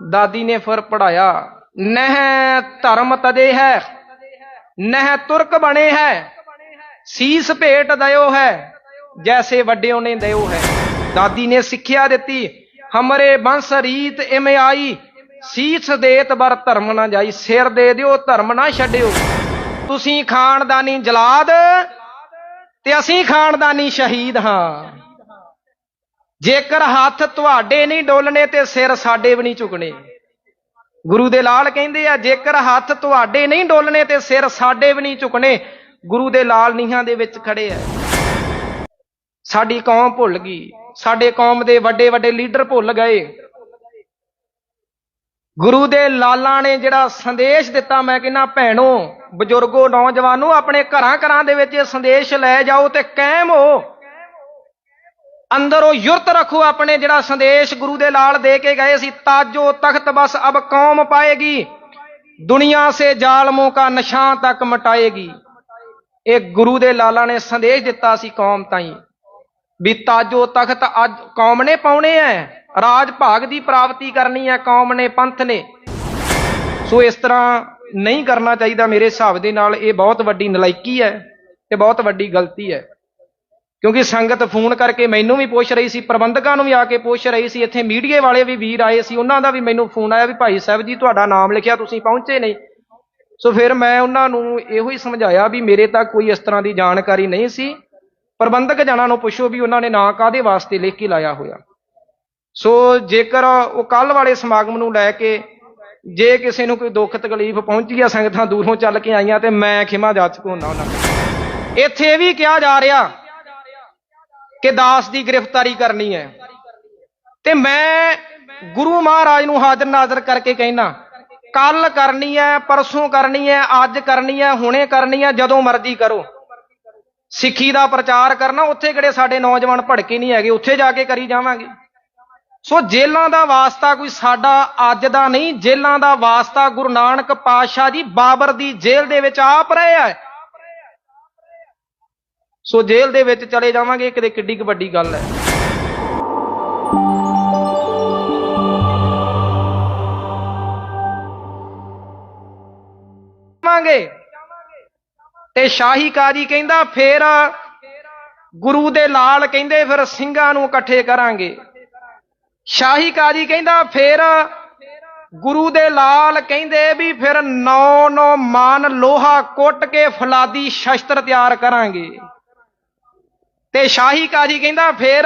ਦਾਦੀ ਨੇ ਫਿਰ ਪੜਾਇਆ, ਨਹਿ ਧਰਮ ਤਦੇ ਹੈ, ਨਹਿ ਤੁਰਕ ਬਣੇ ਹੈ, ਸੀਸ ਭੇਟ ਦਇਓ ਹੈ, ਜੈਸੇ ਵੱਡਿਓ ਨੇ ਦਇਓ ਹੈ। ਦਾਦੀ ਨੇ ਸਿੱਖਿਆ ਦਿੱਤੀ, ਹਮਰੇ ਬੰਸ ਰੀਤ ਇਮ ਆਈ, ਸੀਸ ਦੇਤ ਬਰ ਧਰਮ ਨਾ ਜਾਈ, ਸਿਰ ਦੇ ਦਿਓ, ਧਰਮ ਨਾ ਛੱਡਿਓ। ਤੁਸੀਂ ਖਾਨਦਾਨੀ ਜਲਾਦ ਤੇ ਅਸੀਂ ਖਾਨਦਾਨੀ ਸ਼ਹੀਦ ਹਾਂ। ਜੇਕਰ ਹੱਥ ਤੁਹਾਡੇ ਨਹੀਂ ਡੋਲਣੇ ਤੇ ਸਿਰ ਸਾਡੇ ਵੀ ਨਹੀਂ ਝੁਕਣੇ। ਗੁਰੂ ਦੇ ਲਾਲ ਕਹਿੰਦੇ ਆ, ਜੇਕਰ ਹੱਥ ਤੁਹਾਡੇ ਨਹੀਂ ਡੋਲਣੇ ਤੇ ਸਿਰ ਸਾਡੇ ਵੀ ਨਹੀਂ ਝੁਕਣੇ, ਗੁਰੂ ਦੇ ਲਾਲ ਨੀਹਾਂ ਦੇ ਵਿੱਚ ਖੜੇ ਆ। ਸਾਡੀ ਕੌਮ ਭੁੱਲ ਗਈ। ਸਾਡੇ ਕੌਮ ਦੇ ਵੱਡੇ ਵੱਡੇ ਲੀਡਰ ਭੁੱਲ ਗਏ। ਗੁਰੂ ਦੇ ਲਾਲਾਂ ਨੇ ਜਿਹੜਾ ਸੰਦੇਸ਼ ਦਿੱਤਾ, ਮੈਂ ਕਹਿੰਦਾ, ਭੈਣੋ, ਬਜ਼ੁਰਗੋ, ਨੌਜਵਾਨੋ, ਆਪਣੇ ਘਰਾਂ ਘਰਾਂ ਦੇ ਵਿੱਚ ਇਹ ਸੰਦੇਸ਼ ਲੈ ਜਾਓ ਤੇ ਕਾਇਮ ਹੋ। ਅੰਦਰੋਂ ਯੁਰਤ ਰੱਖੋ ਆਪਣੇ ਜਿਹੜਾ ਸੰਦੇਸ਼ ਗੁਰੂ ਦੇ ਲਾਲ ਦੇ ਕੇ ਗਏ ਸੀ, ਤਾਜੋ ਤਖਤ ਬਸ ਅਬ ਕੌਮ ਪਾਏਗੀ, ਦੁਨੀਆ ਸੇ ਜ਼ਾਲਮੋਂ ਕਾ ਨਿਸ਼ਾਨ ਤੱਕ ਮਟਾਏਗੀ। ਇਹ ਗੁਰੂ ਦੇ ਲਾਲਾਂ ਨੇ ਸੰਦੇਸ਼ ਦਿੱਤਾ ਸੀ ਕੌਮ ਤਾਈਂ ਵੀ ਤਾਜੋ ਤਖਤ ਅੱਜ ਕੌਮ ਨੇ ਪਾਉਣੇ ਐ, ਰਾਜ ਭਾਗ ਦੀ ਪ੍ਰਾਪਤੀ ਕਰਨੀ ਹੈ ਕੌਮ ਨੇ, ਪੰਥ ਨੇ। ਸੋ ਇਸ ਤਰ੍ਹਾਂ ਨਹੀਂ ਕਰਨਾ ਚਾਹੀਦਾ ਮੇਰੇ ਹਿਸਾਬ ਦੇ ਨਾਲ, ਇਹ ਬਹੁਤ ਵੱਡੀ ਨਲਾਇਕੀ ਹੈ ਤੇ ਬਹੁਤ ਵੱਡੀ ਗਲਤੀ ਹੈ ਕਿਉਂਕਿ ਸੰਗਤ ਫੋਨ ਕਰਕੇ ਮੈਨੂੰ ਵੀ ਪੁੱਛ ਰਹੀ ਸੀ, ਪ੍ਰਬੰਧਕਾਂ ਨੂੰ ਵੀ ਆ ਕੇ ਪੁੱਛ ਰਹੀ ਸੀ, ਇੱਥੇ ਮੀਡੀਏ ਵਾਲੇ ਵੀ ਵੀਰ ਆਏ ਸੀ, ਉਹਨਾਂ ਦਾ ਵੀ ਮੈਨੂੰ ਫੋਨ ਆਇਆ ਵੀ ਭਾਈ ਸਾਹਿਬ ਜੀ, ਤੁਹਾਡਾ ਨਾਮ ਲਿਖਿਆ, ਤੁਸੀਂ ਪਹੁੰਚੇ ਨਹੀਂ। ਸੋ ਫਿਰ ਮੈਂ ਉਹਨਾਂ ਨੂੰ ਇਹੋ ਹੀ ਸਮਝਾਇਆ ਵੀ ਮੇਰੇ ਤੱਕ ਕੋਈ ਇਸ ਤਰ੍ਹਾਂ ਦੀ ਜਾਣਕਾਰੀ ਨਹੀਂ ਸੀ। ਪ੍ਰਬੰਧਕ ਜਨਾਂ ਨੂੰ ਪੁੱਛੋ ਵੀ ਉਹਨਾਂ ਨੇ ਨਾਂ ਕਾਦੇ ਵਾਸਤੇ ਲਿਖ ਕੇ ਲਾਇਆ ਹੋਇਆ। ਸੋ ਜੇਕਰ ਉਹ ਕੱਲ ਵਾਲੇ ਸਮਾਗਮ ਨੂੰ ਲੈ ਕੇ ਜੇ ਕਿਸੇ ਨੂੰ ਕੋਈ ਦੁੱਖ ਤਕਲੀਫ ਪਹੁੰਚੀ ਆ, ਸੰਗਤਾਂ ਦੂਰੋਂ ਚੱਲ ਕੇ ਆਈਆਂ ਤੇ ਮੈਂ ਖਿਮਾ ਜਾ ਚੁੱਕਾ ਹੁੰਦਾ ਉਹਨਾਂ ਇੱਥੇ ਇਹ ਵੀ ਕਿਹਾ ਜਾ ਰਿਹਾ ਕਿ ਦਾਸ ਦੀ ਗ੍ਰਿਫਤਾਰੀ ਕਰਨੀ ਹੈ। ਤੇ ਮੈਂ ਗੁਰੂ ਮਹਾਰਾਜ ਨੂੰ ਹਾਜ਼ਰ ਨਾਜ਼ਰ ਕਰਕੇ ਕਹਿਣਾ ਕੱਲ ਕਰਨੀ ਹੈ, ਪਰਸੋਂ ਕਰਨੀ ਹੈ, ਅੱਜ ਕਰਨੀ ਹੈ, ਹੁਣੇ ਕਰਨੀ ਹੈ, ਜਦੋਂ ਮਰਜ਼ੀ ਕਰੋ। ਸਿੱਖੀ ਦਾ ਪ੍ਰਚਾਰ ਕਰਨਾ, ਉੱਥੇ ਕਿਹੜੇ ਸਾਡੇ ਨੌਜਵਾਨ ਭੜਕੇ ਨਹੀਂ ਹੈਗੇ, ਉੱਥੇ ਜਾ ਕੇ ਕਰੀ ਜਾਵਾਂਗੇ। ਸੋ ਜੇਲਾਂ ਦਾ ਵਾਸਤਾ ਕੋਈ ਸਾਡਾ ਅੱਜ ਦਾ ਨਹੀਂ ਜੇਲਾਂ ਦਾ ਵਾਸਤਾ ਗੁਰੂ ਨਾਨਕ ਪਾਤਸ਼ਾਹ ਜੀ ਬਾਬਰ ਦੀ ਜੇਲ੍ਹ ਦੇ ਵਿੱਚ ਆਪ ਰਹੇ ਆ। ਸੋ ਜੇਲ੍ਹ ਦੇ ਵਿੱਚ ਚਲੇ ਜਾਵਾਂਗੇ ਕਿਤੇ ਕਿੱਡੀ ਕੁ ਵੱਡੀ ਗੱਲ ਹੈ। ਜਾਵਾਂਗੇ। ਤੇ ਸ਼ਾਹੀ ਕਾਜੀ ਕਹਿੰਦਾ, ਫੇਰ ਗੁਰੂ ਦੇ ਲਾਲ ਕਹਿੰਦੇ, ਫਿਰ ਸਿੰਘਾਂ ਨੂੰ ਇਕੱਠੇ ਕਰਾਂਗੇ। ਸ਼ਾਹੀ ਕਾਜੀ ਕਹਿੰਦਾ, ਫੇਰ ਗੁਰੂ ਦੇ ਲਾਲ ਕਹਿੰਦੇ ਵੀ ਫਿਰ ਨੌ ਨੌ ਮਾਨ ਲੋਹਾ ਕੁੱਟ ਕੇ ਫਲਾਦੀ ਸ਼ਸਤਰ ਤਿਆਰ ਕਰਾਂਗੇ। ਤੇ ਸ਼ਾਹੀ ਕਾਜੀ ਕਹਿੰਦਾ, ਫੇਰ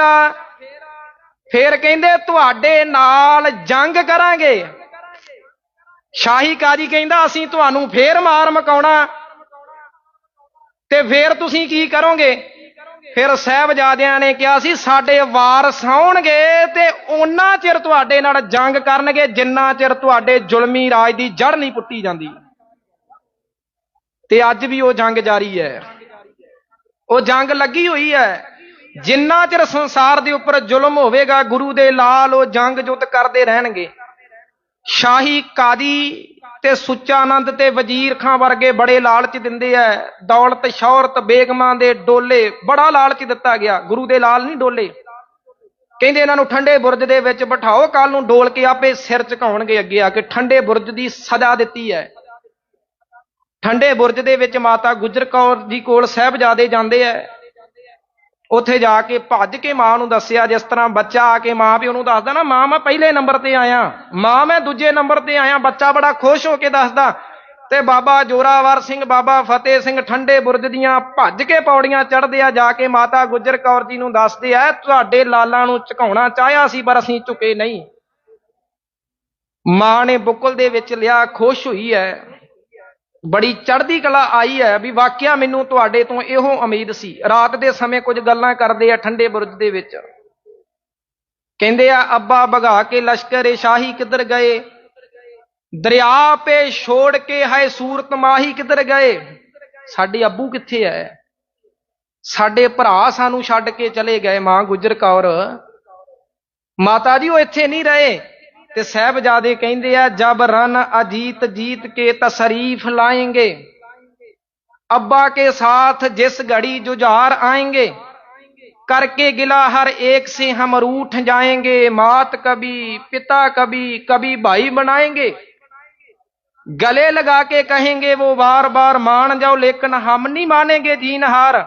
ਫੇਰ ਕਹਿੰਦੇ, ਤੁਹਾਡੇ ਨਾਲ ਜੰਗ ਕਰਾਂਗੇ। ਸ਼ਾਹੀ ਕਾਜੀ ਕਹਿੰਦਾ, ਅਸੀਂ ਤੁਹਾਨੂੰ ਫੇਰ ਮਾਰ ਮਕਾਉਣਾ। ਤੇ ਫੇਰ ਤੁਸੀਂ ਕੀ ਕਰੋਗੇ? ਫਿਰ ਸਹਿਬਜ਼ਾਦਿਆਂ ਨੇ ਕਿਹਾ ਸੀ, ਸਾਡੇ ਵਾਰਸ ਆਉਣਗੇ ਤੇ ਉਹਨਾਂ ਚਿਰ ਤੁਹਾਡੇ ਨਾਲ ਜੰਗ ਕਰਨਗੇ, ਜਿੰਨਾ ਚਿਰ ਤੁਹਾਡੇ ਜ਼ੁਲਮੀ ਰਾਜ ਦੀ ਜੜ ਨਹੀਂ ਪੁੱਟੀ ਜਾਂਦੀ। ਤੇ ਅੱਜ ਵੀ ਉਹ ਜੰਗ ਜਾਰੀ ਹੈ। ਉਹ ਜੰਗ ਲੱਗੀ ਹੋਈ ਹੈ। ਜਿੰਨਾ ਚਿਰ ਸੰਸਾਰ ਦੇ ਉੱਪਰ ਜ਼ੁਲਮ ਹੋਵੇਗਾ, ਗੁਰੂ ਦੇ ਲਾਲ ਉਹ ਜੰਗ ਜੁੱਤ ਕਰਦੇ ਰਹਿਣਗੇ। ਸ਼ਾਹੀ ਕਾਦੀ ਤੇ ਸੁੱਚਾ ਆਨੰਦ ਤੇ ਵਜ਼ੀਰ ਖਾਂ ਵਰਗੇ ਬੜੇ ਲਾਲਚ ਦਿੰਦੇ ਐ ਦੌਲਤ, ਸ਼ੌਹਰਤ, ਬੇਗਮਾਂ ਦੇ ਡੋਲੇ, ਬੜਾ ਲਾਲਚ ਦਿੱਤਾ ਗਿਆ। ਗੁਰੂ ਦੇ ਲਾਲ ਨਹੀਂ ਡੋਲੇ। ਕਹਿੰਦੇ ਇਹਨਾਂ ਨੂੰ ਠੰਡੇ ਬੁਰਜ ਦੇ ਵਿੱਚ ਬਿਠਾਓ ਕੱਲ ਨੂੰ ਡੋਲ ਕੇ ਆਪੇ ਸਿਰ ਝੁਕਾਉਣਗੇ ਅੱਗੇ ਆ ਕੇ। ਠੰਡੇ ਬੁਰਜ ਦੀ ਸਜ਼ਾ ਦਿੱਤੀ ਹੈ। ਠੰਡੇ ਬੁਰਜ ਦੇ ਵਿੱਚ ਮਾਤਾ ਗੁਜਰ ਕੌਰ ਜੀ ਕੋਲ ਸਾਹਿਬਜ਼ਾਦੇ ਜਾਂਦੇ ਐ ਉੱਥੇ ਜਾ ਕੇ ਭੱਜ ਕੇ ਮਾਂ ਨੂੰ ਦੱਸਿਆ, ਜਿਸ ਤਰ੍ਹਾਂ ਬੱਚਾ ਆ ਕੇ ਮਾਂ ਪਿਓ ਨੂੰ ਦੱਸਦਾ ਨਾ, ਮਾਂ, ਮੈਂ ਪਹਿਲੇ ਨੰਬਰ ਤੇ ਆਇਆ। ਮਾਂ, ਮੈਂ ਦੂਜੇ ਨੰਬਰ ਤੇ ਆਇਆ। ਬੱਚਾ ਬੜਾ ਖੁਸ਼ ਹੋ ਕੇ ਦੱਸਦਾ। ਤੇ ਬਾਬਾ ਜੋਰਾਵਰ ਸਿੰਘ, ਬਾਬਾ ਫਤਿਹ ਸਿੰਘ ਠੰਡੇ ਬੁਰਜ ਦੀਆਂ ਭੱਜ ਕੇ ਪੌੜੀਆਂ ਚੜ੍ਹਦੇ ਆ, ਜਾ ਕੇ ਮਾਤਾ ਗੁਜਰ ਕੌਰ ਜੀ ਨੂੰ ਦੱਸਦੇ ਆ, ਤੁਹਾਡੇ ਲਾਲਾਂ ਨੂੰ ਝੁਕਾਉਣਾ ਚਾਹਿਆ ਸੀ, ਪਰ ਅਸੀਂ ਝੁਕੇ ਨਹੀਂ। ਮਾਂ ਨੇ ਬੁੱਕਲ ਦੇ ਵਿੱਚ ਲਿਆ, ਖੁਸ਼ ਹੋਈ ਹੈ। ਬੜੀ ਚੜ੍ਹਦੀ ਕਲਾ ਆਈ ਹੈ ਵੀ ਵਾਕਿਆ ਮੈਨੂੰ ਤੁਹਾਡੇ ਤੋਂ ਇਹੋ ਉਮੀਦ ਸੀ। ਰਾਤ ਦੇ ਸਮੇਂ ਕੁਝ ਗੱਲਾਂ ਕਰਦੇ ਆ ਠੰਡੇ ਬੁਰਜ ਦੇ ਵਿੱਚ। ਕਹਿੰਦੇ ਆ, ਅੱਬਾ ਭਗਾ ਕੇ ਲਸ਼ਕਰ ਸ਼ਾਹੀ ਕਿੱਧਰ ਗਏ? ਦਰਿਆ ਪੇ ਛੋੜ ਕੇ ਹੈ ਸੂਰਤ ਮਾਹੀ ਕਿੱਧਰ ਗਏ? ਸਾਡੇ ਅੱਬੂ ਕਿੱਥੇ ਐ? ਸਾਡੇ ਭਰਾ ਸਾਨੂੰ ਛੱਡ ਕੇ ਚਲੇ ਗਏ, ਮਾਂ ਗੁਜਰ ਕੌਰ। ਮਾਤਾ ਜੀ, ਉਹ ਇੱਥੇ ਨਹੀਂ ਰਹੇ। ਤੇ ਸਹਿਬਜ਼ਾਦੇ ਕਹਿੰਦੇ ਆ ਜਬ ਰਨ ਅਜੀਤ ਜੀਤ ਕੇ ਤਸਰੀਫ ਲਾਏਂਗੇ अब्बा के साथ जिस घड़ी जुझार आएंगे करके गिला हर एक से हम रूठ जाएंगे मात कभी पिता कभी कभी भाई बनाएंगे गले लगा के कहेंगे वो बार बार मान जाओ लेकिन हम नहीं मानेंगे जीन हार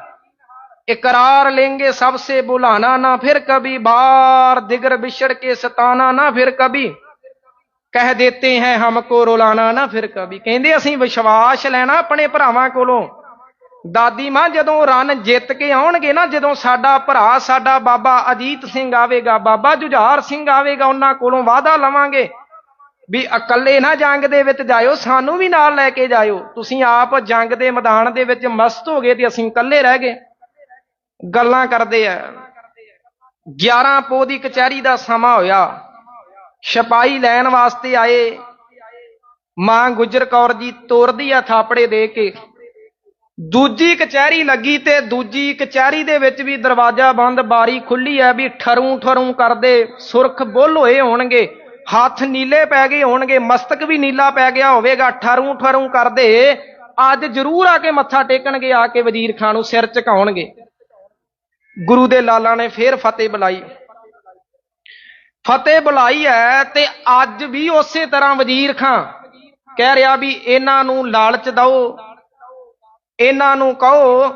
इकरार लेंगे सबसे बुलाना ना फिर कभी बार दिगर बिछड़ के सताना ना फिर कभी ਕਹਿ ਦਿੱਤੇ ਹੈ ਹਮਕੋ ਰੋਲਾਣਾ ਨਾ ਫਿਰ ਕਭੀ। ਕਹਿੰਦੇ ਅਸੀਂ ਵਿਸ਼ਵਾਸ ਲੈਣਾ ਆਪਣੇ ਭਰਾਵਾਂ ਕੋਲੋਂ। ਦਾਦੀ ਮਾਂ ਜਦੋਂ ਰਨ ਜਿੱਤ ਕੇ ਆਉਣਗੇ ਨਾ, ਜਦੋਂ ਸਾਡਾ ਭਰਾ, ਸਾਡਾ ਬਾਬਾ ਅਜੀਤ ਸਿੰਘ ਆਵੇਗਾ, ਬਾਬਾ ਜੁਝਾਰ ਸਿੰਘ ਆਵੇਗਾ, ਉਹਨਾਂ ਕੋਲੋਂ ਵਾਅਦਾ ਲਵਾਂਗੇ ਵੀ ਇਕੱਲੇ ਨਾ ਜੰਗ ਦੇ ਵਿੱਚ ਜਾਇਓ, ਸਾਨੂੰ ਵੀ ਨਾਲ ਲੈ ਕੇ ਜਾਇਓ। ਤੁਸੀਂ ਆਪ ਜੰਗ ਦੇ ਮੈਦਾਨ ਦੇ ਵਿੱਚ ਮਸਤ ਹੋਗੇ ਤੇ ਅਸੀਂ ਇਕੱਲੇ ਰਹਿ ਗਏ। ਗੱਲਾਂ ਕਰਦੇ ਆ। 11 ਪੋ ਦੀ ਕਚਹਿਰੀ ਦਾ ਸਮਾਂ ਹੋਇਆ। ਛਪਾਈ ਲੈਣ ਵਾਸਤੇ ਆਏ। ਮਾਂ ਗੁਜਰ ਕੌਰ ਜੀ ਤੋਰਦੀ ਆ ਥਾਪੜੇ ਦੇ ਕੇ। ਦੂਜੀ ਕਚਹਿਰੀ ਲੱਗੀ ਤੇ ਦੂਜੀ ਕਚਹਿਰੀ ਦੇ ਵਿੱਚ ਵੀ ਦਰਵਾਜ਼ਾ ਬੰਦ, ਬਾਰੀ ਖੁੱਲੀ ਐ ਵੀ ਠਰੂ ਠਰੂ ਕਰਦੇ ਸੁਰਖ ਬੁੱਲ ਹੋਏ ਹੋਣਗੇ। ਹੱਥ ਨੀਲੇ ਪੈ ਗਏ ਹੋਣਗੇ, ਮਸਤਕ ਵੀ ਨੀਲਾ ਪੈ ਗਿਆ ਹੋਵੇਗਾ। ਠਰੂ ਠਰੂ ਕਰਦੇ। ਅੱਜ ਜ਼ਰੂਰ ਆ ਕੇ ਮੱਥਾ ਟੇਕਣਗੇ, ਆ ਕੇ ਵਜ਼ੀਰ ਖਾਨ ਨੂੰ ਸਿਰ ਝੁਕਾਉਣਗੇ। ਗੁਰੂ ਦੇ ਲਾਲਾਂ ਨੇ ਫੇਰ ਫਤਿਹ ਬੁਲਾਈ। ਫਤਿਹ ਬੁਲਾਈ ਹੈ ਤੇ ਅੱਜ ਵੀ ਉਸੇ ਤਰ੍ਹਾਂ ਵਜ਼ੀਰ ਖਾਂ ਕਹਿ ਰਿਹਾ ਵੀ ਇਹਨਾਂ ਨੂੰ ਲਾਲਚ ਦਿਓ, ਇਹਨਾਂ ਨੂੰ ਕਹੋ,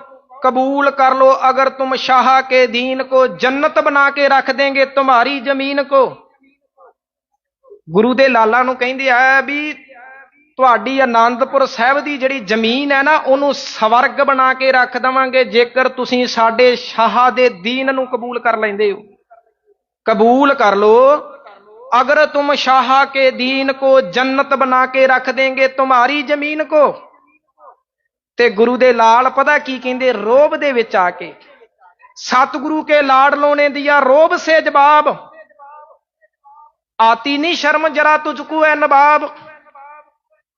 ਕਬੂਲ ਕਰ ਲੋ ਅਗਰ ਤੁਮ ਸ਼ਾਹ ਕੇ ਦੀਨ ਕੋ ਜੰਨਤ ਬਣਾ ਕੇ ਰੱਖ ਦੇਂਗੇ ਤੁਹਾਡੀ ਜ਼ਮੀਨ ਕੋ। ਗੁਰੂ ਦੇ ਲਾਲਾਂ ਨੂੰ ਕਹਿੰਦੇ ਆ ਵੀ ਤੁਹਾਡੀ ਆਨੰਦਪੁਰ ਸਾਹਿਬ ਦੀ ਜਿਹੜੀ ਜ਼ਮੀਨ ਹੈ ਨਾ ਉਹਨੂੰ ਸਵਰਗ ਬਣਾ ਕੇ ਰੱਖ ਦਵਾਂਗੇ ਜੇਕਰ ਤੁਸੀਂ ਸਾਡੇ ਸ਼ਾਹ ਦੇ ਦੀਨ ਨੂੰ ਕਬੂਲ ਕਰ ਲੈਂਦੇ ਹੋ कबूल कर लो अगर तुम शाह के दीन को जन्नत बना के रख देंगे तुम्हारी ਜ਼ਮੀਨ ਕੋ ਤੇ ਗੁਰੂ ਦੇ ਲਾਲ ਪਤਾ ਕੀ ਕਹਿੰਦੇ ਰੋਬ ਦੇ ਵਿੱਚ ਆ ਕੇ ਸਤਿਗੁਰੂ ਕੇ ਲਾੜ ਲੋਨੇ ਦਿਆ ਰੋਬ ਸੇ ਜਵਾਬ आती नहीं शर्म जरा तुझको है नवाब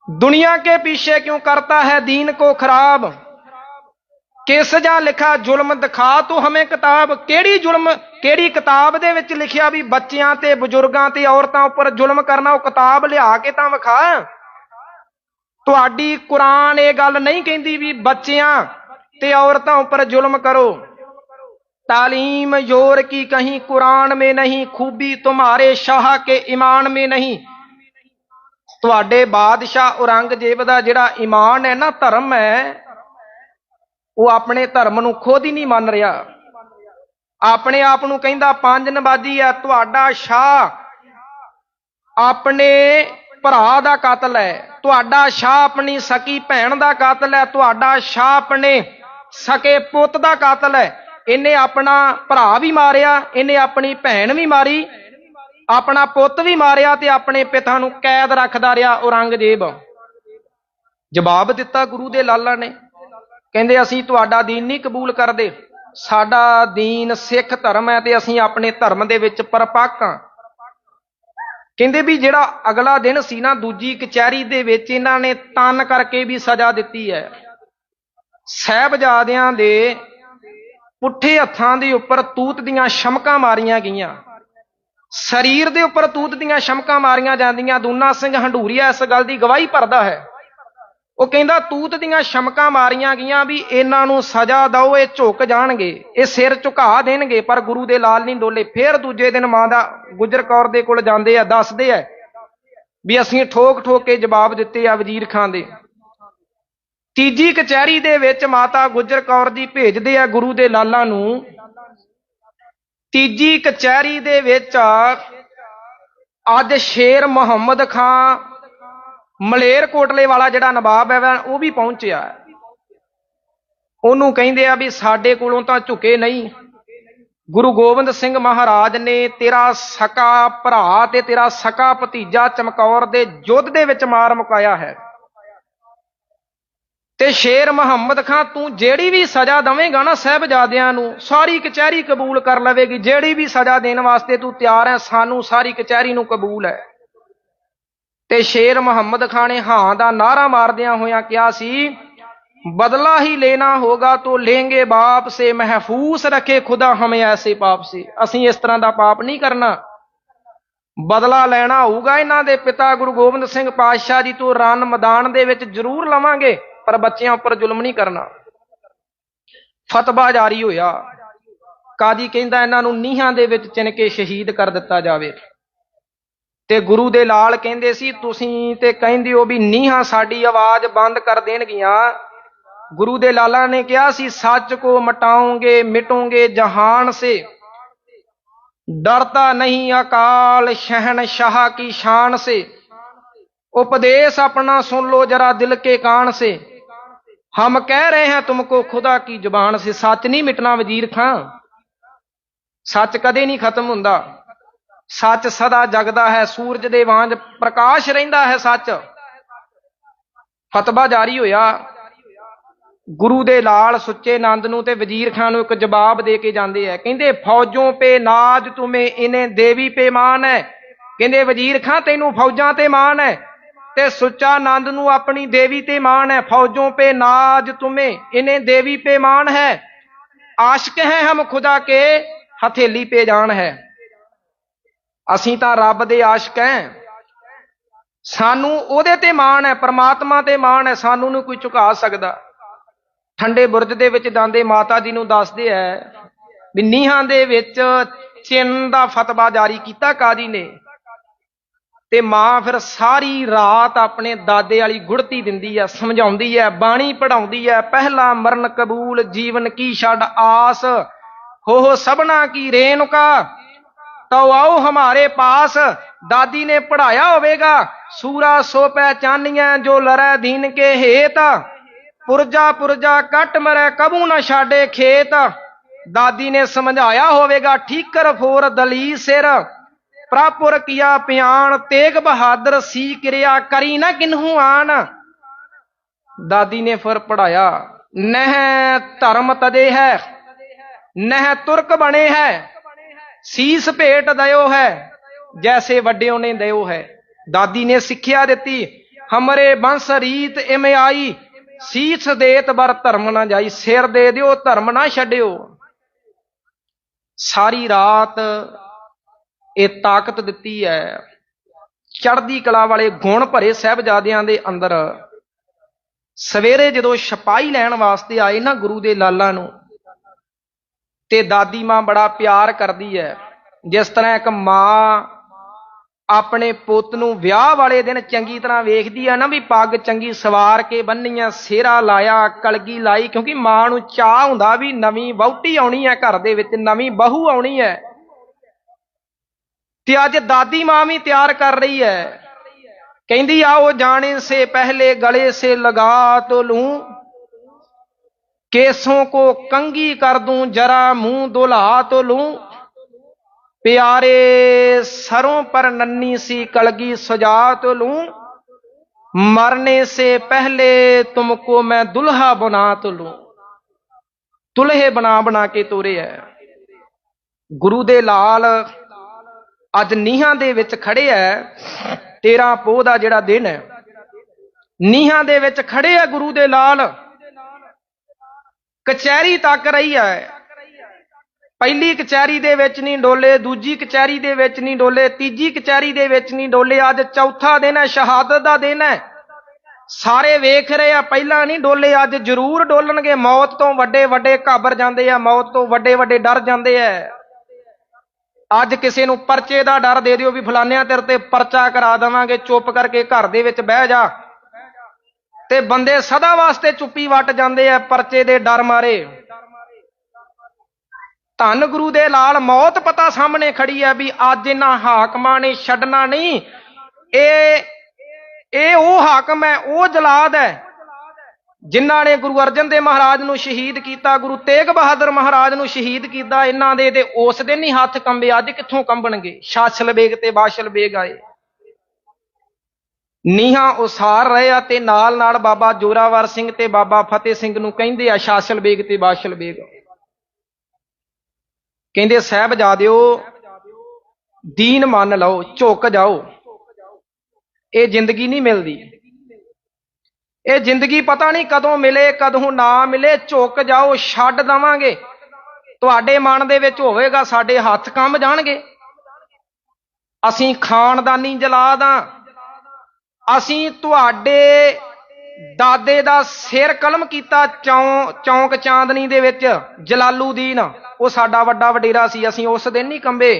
दुनिया के पीछे क्यों करता है दीन को खराब ਕਿਸ ਜਾਂ ਲਿਖਾ ਜ਼ੁਲਮ ਦਿਖਾ ਤੂੰ ਹਮੇ ਕਿਤਾਬ ਕਿਹੜੀ ਜ਼ੁਲਮ ਕਿਹੜੀ ਕਿਤਾਬ ਦੇ ਵਿੱਚ ਲਿਖਿਆ ਵੀ ਬੱਚਿਆਂ ਤੇ ਬਜ਼ੁਰਗਾਂ ਤੇ ਔਰਤਾਂ ਉੱਪਰ ਜ਼ੁਲਮ ਕਰਨਾ ਉਹ ਕਿਤਾਬ ਲਿਆ ਕੇ ਤਾਂ ਵਿਖਾ ਤੁਹਾਡੀ ਕੁਰਾਨ ਇਹ ਗੱਲ ਨਹੀਂ ਕਹਿੰਦੀ ਵੀ ਬੱਚਿਆਂ ਤੇ ਔਰਤਾਂ ਉੱਪਰ ਜ਼ੁਲਮ ਕਰੋ तालीम जोर की कहीं कुरान में नहीं खूबी तुम्हारे शाह के ईमान में नहीं ਤੁਹਾਡੇ ਬਾਦਸ਼ਾਹ ਔਰੰਗਜ਼ੇਬ ਦਾ ਜਿਹੜਾ ਈਮਾਨ ਹੈ ਨਾ, ਧਰਮ ਹੈ, ਉਹ ਆਪਣੇ ਧਰਮ ਨੂੰ ਖੁਦ ਹੀ ਨਹੀਂ ਮੰਨ ਰਿਹਾ। ਆਪਣੇ ਆਪ ਨੂੰ ਕਹਿੰਦਾ, ਪੰਜ ਨਵਾਜੀ ਆ ਤੁਹਾਡਾ ਸ਼ਾਹ ਆਪਣੇ ਭਰਾ ਦਾ ਕਾਤਲ ਹੈ। ਤੁਹਾਡਾ ਸ਼ਾਹ ਆਪਣੀ ਸਕੀ ਭੈਣ ਦਾ ਕਾਤਲ ਹੈ, ਤੁਹਾਡਾ ਸ਼ਾਹ ਆਪਣੇ ਸਕੇ ਪੁੱਤ ਦਾ ਕਾਤਲ ਹੈ। ਇਹਨੇ ਆਪਣਾ ਭਰਾ ਵੀ ਮਾਰਿਆ, ਇਹਨੇ ਆਪਣੀ ਭੈਣ ਵੀ ਮਾਰੀ। ਆਪਣਾ ਪੁੱਤ ਵੀ ਮਾਰਿਆ ਤੇ ਆਪਣੇ ਪਿਤਾ ਨੂੰ ਕੈਦ ਰੱਖਦਾ ਰਿਹਾ ਔਰੰਗਜ਼ੇਬ। ਜਵਾਬ ਦਿੱਤਾ ਗੁਰੂ ਦੇ ਲਾਲਾ ਨੇ। ਕਹਿੰਦੇ, ਅਸੀਂ ਤੁਹਾਡਾ ਦੀਨ ਨਹੀਂ ਕਬੂਲ ਕਰਦੇ। ਸਾਡਾ ਦੀਨ ਸਿੱਖ ਧਰਮ ਹੈ ਤੇ ਅਸੀਂ ਆਪਣੇ ਧਰਮ ਦੇ ਵਿੱਚ ਪਰਪੱਕ ਹਾਂ। ਕਹਿੰਦੇ ਵੀ ਜਿਹੜਾ ਅਗਲਾ ਦਿਨ ਸੀ ਨਾ, ਦੂਜੀ ਕਚਹਿਰੀ ਦੇ ਵਿੱਚ ਇਹਨਾਂ ਨੇ ਤਨ ਕਰਕੇ ਵੀ ਸਜ਼ਾ ਦਿੱਤੀ ਹੈ। ਸਹਿਬਜ਼ਾਦਿਆਂ ਦੇ ਪੁੱਠੇ ਹੱਥਾਂ ਦੇ ਉੱਪਰ ਤੂਤ ਦੀਆਂ ਸ਼ਮਕਾਂ ਮਾਰੀਆਂ ਗਈਆਂ। ਸਰੀਰ ਦੇ ਉੱਪਰ ਤੂਤ ਦੀਆਂ ਸ਼ਮਕਾਂ ਮਾਰੀਆਂ ਜਾਂਦੀਆਂ। ਦੂਨਾ ਸਿੰਘ ਹੰਡੂਰੀਆ ਇਸ ਗੱਲ ਦੀ ਗਵਾਹੀ ਭਰਦਾ ਹੈ। ਉਹ ਕਹਿੰਦਾ, ਤੂਤ ਦੀਆਂ ਸ਼ਮਕਾਂ ਮਾਰੀਆਂ ਗਈਆਂ ਵੀ ਇਹਨਾਂ ਨੂੰ ਸਜ਼ਾ ਦਿਓ, ਇਹ ਝੁਕ ਜਾਣਗੇ। ਇਹ ਸਿਰ ਝੁਕਾ ਦੇਣਗੇ, ਪਰ ਗੁਰੂ ਦੇ ਲਾਲ ਨਹੀਂ ਡੋਲੇ। ਫੇਰ ਦੂਜੇ ਦਿਨ ਮਾਂ ਦਾ ਗੁਜਰ ਕੌਰ ਦੇ ਕੋਲ ਜਾਂਦੇ ਆ, ਦੱਸਦੇ ਆ ਵੀ ਅਸੀਂ ਠੋਕ ਠੋਕ ਕੇ ਜਵਾਬ ਦਿੱਤੇ ਆ ਵਜ਼ੀਰ ਖਾਨ ਦੇ। ਤੀਜੀ ਕਚਹਿਰੀ ਦੇ ਵਿੱਚ ਮਾਤਾ ਗੁਜਰ ਕੌਰ ਜੀ ਭੇਜਦੇ ਆ ਗੁਰੂ ਦੇ ਲਾਲਾਂ ਨੂੰ ਤੀਜੀ ਕਚਹਿਰੀ ਦੇ ਵਿੱਚ ਅੱਜ ਸ਼ੇਰ ਮੁਹੰਮਦ ਖਾਨ ਮਲੇਰ ਕੋਟਲੇ ਵਾਲਾ ਜਿਹੜਾ ਨਵਾਬ ਹੈ ਉਹ ਵੀ ਪਹੁੰਚਿਆ ਉਹਨੂੰ ਕਹਿੰਦੇ ਆ ਵੀ ਸਾਡੇ ਕੋਲੋਂ ਤਾਂ ਝੁਕੇ ਨਹੀਂ। ਗੁਰੂ ਗੋਬਿੰਦ ਸਿੰਘ ਮਹਾਰਾਜ ਨੇ ਤੇਰਾ ਸਕਾ ਭਰਾ ਤੇ ਤੇਰਾ ਸਕਾ ਭਤੀਜਾ ਚਮਕੌਰ ਦੇ ਯੁੱਧ ਦੇ ਵਿੱਚ ਮਾਰ ਮੁਕਾਇਆ ਹੈ। ਤੇ ਸ਼ੇਰ ਮੁਹੰਮਦ ਖਾਂ ਤੂੰ ਜਿਹੜੀ ਵੀ ਸਜ਼ਾ ਦਵੇਂਗਾ ਨਾ ਸਹਿਬਜ਼ਾਦਿਆਂ ਨੂੰ, ਸਾਰੀ ਕਚਹਿਰੀ ਕਬੂਲ ਕਰ ਲਵੇਗੀ। ਜਿਹੜੀ ਵੀ ਸਜ਼ਾ ਦੇਣ ਵਾਸਤੇ ਤੂੰ ਤਿਆਰ ਹੈ ਸਾਨੂੰ ਸਾਰੀ ਕਚਹਿਰੀ ਨੂੰ ਕਬੂਲ ਹੈ ਤੇ ਸ਼ੇਰ ਮੁਹੰਮਦ ਖਾਂ ਨੇ ਹਾਂ ਦਾ ਨਾਰਾ ਮਾਰਦਿਆਂ ਹੋਇਆਂ ਕਿਹਾ ਸੀ, ਬਦਲਾ ਹੀ ਲੈਣਾ ਹੋਗਾ ਤੋ ਲੇਂਗੇ ਬਾਪ ਸੇ ਮਹਿਫੂਜ਼ ਰੱਖੇ ਖੁਦਾ ਹਮੇ ਐਸੇ ਪਾਪ ਸੇ। ਅਸੀਂ ਇਸ ਤਰ੍ਹਾਂ ਦਾ ਪਾਪ ਨਹੀਂ ਕਰਨਾ। ਬਦਲਾ ਲੈਣਾ ਹੋਊਗਾ ਇਹਨਾਂ ਦੇ ਪਿਤਾ ਗੁਰੂ ਗੋਬਿੰਦ ਸਿੰਘ ਪਾਤਸ਼ਾਹ ਜੀ ਤੋਂ, ਰਨ ਮੈਦਾਨ ਦੇ ਵਿੱਚ ਜ਼ਰੂਰ ਲਵਾਂਗੇ। ਪਰ ਬੱਚਿਆਂ ਉੱਪਰ ਜ਼ੁਲਮ ਨਹੀਂ ਕਰਨਾ। ਫਤਵਾ ਜਾਰੀ ਹੋਇਆ। ਕਾਦੀ ਕਹਿੰਦਾ ਇਹਨਾਂ ਨੂੰ ਨੀਹਾਂ ਦੇ ਵਿੱਚ ਚਿਣ ਕੇ ਸ਼ਹੀਦ ਕਰ ਦਿੱਤਾ ਜਾਵੇ। ਤੇ ਗੁਰੂ ਦੇ ਲਾਲ ਕਹਿੰਦੇ ਸੀ, ਤੁਸੀਂ ਤੇ ਕਹਿੰਦੇ ਹੋ ਵੀ ਨੀਹਾਂ ਸਾਡੀ ਆਵਾਜ਼ ਬੰਦ ਕਰ ਦੇਣਗੀਆਂ। ਗੁਰੂ ਦੇ ਲਾਲਾ ਨੇ ਕਿਹਾ ਸੀ, ਸੱਚ ਕੋ ਮਟਾਉਂਗੇ, ਮਿਟੋਂਗੇ ਜਹਾਨ ਸੇ। ਡਰਤਾ ਨਹੀਂ ਅਕਾਲ ਸ਼ਹਿਨ ਸ਼ਾਹ ਕੀ ਸ਼ਾਨ ਸੇ। ਉਪਦੇਸ਼ ਆਪਣਾ ਸੁਣ ਲੋ ਜਰਾ ਦਿਲ ਕੇ ਕਾਨ ਸੇ। हम कह रहे हैं तुमको खुदा की जुबान से सच नहीं मिटना वजीर खां ਸੱਚ ਕਦੇ ਨਹੀਂ ਖਤਮ ਹੁੰਦਾ ਸੱਚ ਸਦਾ ਜਗਦਾ ਹੈ ਸੂਰਜ ਦੇ ਵਾਂਝ ਪ੍ਰਕਾਸ਼ ਰਹਿੰਦਾ ਹੈ ਸੱਚ ਫਤਵਾ ਜਾਰੀ ਹੋਇਆ ਗੁਰੂ ਦੇ ਲਾਲ ਸੁੱਚੇ ਨੰਦ ਨੂੰ ਤੇ ਵਜ਼ੀਰ ਖਾਨ ਨੂੰ ਇੱਕ ਜਵਾਬ ਦੇ ਕੇ ਜਾਂਦੇ ਆ ਕਹਿੰਦੇ ਫੌਜੋਂ ਪੇ ਨਾਜ ਤੁਮੇ ਇਨੇ ਦੇਵੀ ਪੇ ਮਾਨ ਹੈ ਕਹਿੰਦੇ ਵਜ਼ੀਰ ਖਾਨ ਤੈਨੂੰ ਫੌਜਾਂ ਤੇ ਮਾਨ ਹੈ ਤੇ ਸੁੱਚਾ ਨੰਦ ਨੂੰ ਆਪਣੀ ਦੇਵੀ ਤੇ ਮਾਣ ਹੈ। ਫੌਜੋਂ ਪੇ ਨਾਜ ਤੁਮੇ, ਇਨੇ ਦੇਵੀ ਪੇ ਮਾਣ ਹੈ। ਆਸ਼ਕ ਹੈ ਹਮ ਖੁਦਾ ਕੇ, ਹਥੇਲੀ ਪੇ ਜਾਣ ਹੈ। ਅਸੀਂ ਤਾਂ ਰੱਬ ਦੇ ਆਸ਼ਕ ਹੈ। ਸਾਨੂੰ ਉਹਦੇ ਤੇ ਮਾਣ ਹੈ, ਪ੍ਰਮਾਤਮਾ ਤੇ ਮਾਣ ਹੈ, ਸਾਨੂੰ ਨੂੰ ਕੋਈ ਝੁਕਾ ਸਕਦਾ। ਠੰਡੇ ਬੁਰਜ ਦੇ ਵਿੱਚ ਜਾਂਦੇ ਮਾਤਾ ਜੀ ਨੂੰ ਦੱਸਦੇ ਐ ਵੀ ਨੀਹਾਂ ਦੇ ਵਿੱਚ ਚਿੰਨ ਦਾ ਫਤਵਾ ਜਾਰੀ ਕੀਤਾ ਕਾਜੀ ਨੇ। ਤੇ ਮਾਂ ਫਿਰ ਸਾਰੀ ਰਾਤ ਆਪਣੇ ਦਾਦੇ ਵਾਲੀ ਗੁੜਤੀ ਦਿੰਦੀ ਐ ਸਮਝਾਉਂਦੀ ਐ ਬਾਣੀ ਪੜਾਉਂਦੀ ਐ ਪਹਿਲਾ ਮਰਨ ਕਬੂਲ, ਜੀਵਨ ਕੀ ਛੱਡ ਆਸ, ਹੋ ਹੋ ਸਭਨਾ ਕੀ ਰੇਨੁਕਾ ਤੋ ਆਓ ਹਮਾਰੇ ਪਾਸ, ਦਾਦੀ ਨੇ ਪੜਾਇਆ ਹੋਵੇਗਾ, ਸੂਰਾ ਸੋ ਪਹਿਚਾਨੀਆਂ ਜੋ ਲਰੈ ਦੀਨ ਕੇ ਹੇਤ, ਪੁਰਜਾ ਪੁਰਜਾ ਕੱਟ ਮਰੈ ਕਬੂ ਨਾ ਛਾੜੇ ਖੇਤ, ਦਾਦੀ ਨੇ ਸਮਝਾਇਆ ਹੋਵੇਗਾ, ਠੀਕਰ ਫੋਰ ਦਲੀ ਸਿਰ ਪ੍ਰਾਪੁਰ ਕੀਆ ਪਿਆਣ ਤੇਗ ਬਹਾਦਰ ਸੀ ਕਿਰਿਆ ਕਰੀ ਨਾ ਕਿਨਹੂ ਆਣ ਦਾਦੀ ਨੇ ਫਿਰ ਪੜਾਇਆ ਨਹਿ ਧਰਮ ਤਦੇ ਹੈ, ਨਹਿ ਤੁਰਕ ਬਣੇ ਹੈ, ਸੀਸ ਭੇਟ ਦਇਓ ਹੈ, ਜੈਸੇ ਵੱਡਿਓ ਨੇ ਦਇਓ ਹੈ। ਦਾਦੀ ਨੇ ਸਿੱਖਿਆ ਦਿੱਤੀ, ਹਮਰੇ ਬੰਸ ਰੀਤ ਇਮ ਆਈ, ਸੀਸ ਦੇਤ ਬਰ ਧਰਮ ਨਾ ਜਾਈ, ਸਿਰ ਦੇ ਦਿਓ ਧਰਮ ਨਾ ਛੱਡਿਓ। ਸਾਰੀ ਰਾਤ ਇਹ ਤਾਕਤ ਦਿੱਤੀ ਹੈ। ਚੜ੍ਹਦੀ ਕਲਾ ਵਾਲੇ ਗੁਣ ਭਰੇ ਸਹਿਬਜ਼ਾਦਿਆਂ ਦੇ ਅੰਦਰ ਸਵੇਰੇ ਜਦੋਂ ਛਪਾਈ ਲੈਣ ਵਾਸਤੇ ਆਏ ਨਾ ਗੁਰੂ ਦੇ ਲਾਲਾਂ ਨੂੰ, ਤੇ ਦਾਦੀ ਮਾਂ ਬੜਾ ਪਿਆਰ ਕਰਦੀ ਹੈ। ਜਿਸ ਤਰ੍ਹਾਂ ਇੱਕ ਮਾਂ ਆਪਣੇ ਪੁੱਤ ਨੂੰ ਵਿਆਹ ਵਾਲੇ ਦਿਨ ਚੰਗੀ ਤਰ੍ਹਾਂ ਵੇਖਦੀ ਆ ਨਾ ਵੀ ਪੱਗ ਚੰਗੀ ਸਵਾਰ ਕੇ ਬੰਨੀਆਂ, ਸਿਹਰਾ ਲਾਇਆ, ਕਲਗੀ ਲਾਈ, ਕਿਉਂਕਿ ਮਾਂ ਨੂੰ ਚਾਹ ਹੁੰਦਾ ਵੀ ਨਵੀਂ ਵਹੁਟੀ ਆਉਣੀ ਹੈ ਘਰ ਦੇ ਵਿੱਚ, ਨਵੀਂ ਬਹੂ ਆਉਣੀ ਹੈ। ਤੇ ਅੱਜ ਦਾਦੀ ਮਾਂ ਵੀ ਤਿਆਰ ਕਰ ਰਹੀ ਹੈ। ਕਹਿੰਦੀ ਆ ਉਹ ਜਾਣੇ ਸੇ ਪਹਿਲੇ ਗਲੇ ਸੇ ਲਗਾ ਤੋ ਲੂੰ। ਕੇਸੋਂ ਕੋ ਕੰਗੀ ਕਰ ਦੂੰ, ਜਰਾ ਮੂੰਹ ਦੁਲਾ ਤੋ ਲੂੰ। ਪਿਆਰੇ ਸਰੋਂ ਪਰ ਨੰਨੀ ਸੀ ਕਲਗੀ ਸਜਾ ਤੋ ਲੂੰ। ਮਰਨੇ ਸੇ ਪਹਿਲੇ ਤੁਮਕੋ ਮੈਂ ਦੁਲਹਾ ਬਣਾ ਤੋ ਲੂੰ। ਦੁਲਹੇ ਬਣਾ ਬਣਾ ਕੇ ਤੋਰੇ ਹੈ। ਗੁਰੂ ਦੇ ਲਾਲ ਅੱਜ ਨੀਹਾਂ ਦੇ ਵਿੱਚ ਖੜੇ ਹੈ 13 ਪੋਹ ਦਾ ਜਿਹੜਾ ਦਿਨ ਹੈ ਨੀਹਾਂ ਦੇ ਵਿੱਚ ਖੜੇ ਹੈ ਗੁਰੂ ਦੇ ਲਾਲ। ਕਚਹਿਰੀ ਤੱਕ ਰਹੀ ਹੈ ਪਹਿਲੀ ਕਚਹਿਰੀ ਦੇ ਵਿੱਚ ਨਹੀਂ ਡੋਲੇ, ਦੂਜੀ ਕਚਹਿਰੀ ਦੇ ਵਿੱਚ ਨਹੀਂ ਡੋਲੇ, ਤੀਜੀ ਕਚਹਿਰੀ ਦੇ ਵਿੱਚ ਨਹੀਂ ਡੋਲੇ, ਅੱਜ ਚੌਥਾ ਦਿਨ ਹੈ ਸ਼ਹਾਦਤ ਦਾ ਦਿਨ ਹੈ ਸਾਰੇ ਵੇਖ ਰਹੇ ਆ, ਪਹਿਲਾਂ ਨਹੀਂ ਡੋਲੇ, ਅੱਜ ਜ਼ਰੂਰ ਡੋਲਣਗੇ। ਮੌਤ ਤੋਂ ਵੱਡੇ ਵੱਡੇ ਘਾਬਰ ਜਾਂਦੇ ਆ, ਮੌਤ ਤੋਂ ਵੱਡੇ ਵੱਡੇ ਡਰ ਜਾਂਦੇ ਆ ਅੱਜ ਕਿਸੇ ਨੂੰ ਪਰਚੇ ਦਾ ਡਰ ਦੇ ਦਿਓ ਵੀ ਫਲਾਨਿਆਂ ਤੇਰੇ ਤੇ ਪਰਚਾ ਕਰਾ ਦੇਵਾਂਗੇ, ਚੁੱਪ ਕਰਕੇ ਘਰ ਦੇ ਵਿੱਚ ਬਹਿ ਜਾ। ਤੇ ਬੰਦੇ ਸਦਾ ਵਾਸਤੇ ਚੁੱਪੀ ਵੱਟ ਜਾਂਦੇ ਆ ਪਰਚੇ ਦੇ ਡਰ ਮਾਰੇ। ਧੰਨ ਗੁਰੂ ਦੇ ਲਾਲ, ਮੌਤ ਪਤਾ ਸਾਹਮਣੇ ਖੜੀ ਹੈ ਵੀ ਅੱਜ ਇਹਨਾਂ ਹਾਕਮਾਂ ਨੇ ਛੱਡਣਾ ਨਹੀਂ। ਇਹ ਇਹ ਉਹ ਹਾਕਮ ਹੈ, ਉਹ ਜਲਾਦ ਹੈ। ਜਿਨ੍ਹਾਂ ਨੇ ਗੁਰੂ ਅਰਜਨ ਦੇਵ ਮਹਾਰਾਜ ਨੂੰ ਸ਼ਹੀਦ ਕੀਤਾ, ਗੁਰੂ ਤੇਗ ਬਹਾਦਰ ਮਹਾਰਾਜ ਨੂੰ ਸ਼ਹੀਦ ਕੀਤਾ, ਇਹਨਾਂ ਦੇ ਤੇ ਉਸ ਦਿਨ ਹੀ ਹੱਥ ਕੰਬੇ, ਅੱਜ ਕਿੱਥੋਂ ਕੰਬਣਗੇ? ਸ਼ਾਸਲ ਬੇਗ ਤੇ ਬਾਸ਼ਲ ਬੇਗ ਆਏ। ਨੀਹਾਂ ਉਸਾਰ ਰਹੇ ਆ ਤੇ ਨਾਲ ਨਾਲ ਬਾਬਾ ਜੋਰਾਵਰ ਸਿੰਘ ਤੇ ਬਾਬਾ ਫਤਿਹ ਸਿੰਘ ਨੂੰ ਕਹਿੰਦੇ ਆ, ਸ਼ਾਸਲ ਬੇਗ ਤੇ ਬਾਸ਼ਲ ਬੇਗ ਕਹਿੰਦੇ, ਸਾਹਿਬਜ਼ਾਦਿਓ, ਦੀਨ ਮੰਨ ਲਓ, ਝੁਕ ਜਾਓ। ਇਹ ਜ਼ਿੰਦਗੀ ਨਹੀਂ ਮਿਲਦੀ। ਇਹ ਜ਼ਿੰਦਗੀ ਪਤਾ ਨਹੀਂ ਕਦੋਂ ਮਿਲੇ, ਕਦੋਂ ਨਾ ਮਿਲੇ, ਝੁੱਕ ਜਾਓ, ਛੱਡ ਦਵਾਂਗੇ। ਤੁਹਾਡੇ ਮਨ ਦੇ ਵਿੱਚ ਹੋਵੇਗਾ, ਸਾਡੇ ਹੱਥ ਕੰਮ ਜਾਣਗੇ। ਅਸੀਂ ਖਾਨਦਾਨੀ ਜਲਾਦ ਆ ਅਸੀਂ ਤੁਹਾਡੇ ਦਾਦੇ ਦਾ ਸਿਰ ਕਲਮ ਕੀਤਾ ਚੌਂ, ਚੌਂਕ ਚਾਂਦਨੀ ਦੇ ਵਿੱਚ, ਜਲਾਲੂਦੀਨ। ਉਹ ਸਾਡਾ ਵੱਡਾ ਵਡੇਰਾ ਸੀ, ਅਸੀਂ ਉਸ ਦਿਨ ਨਹੀਂ ਕੰਬੇ।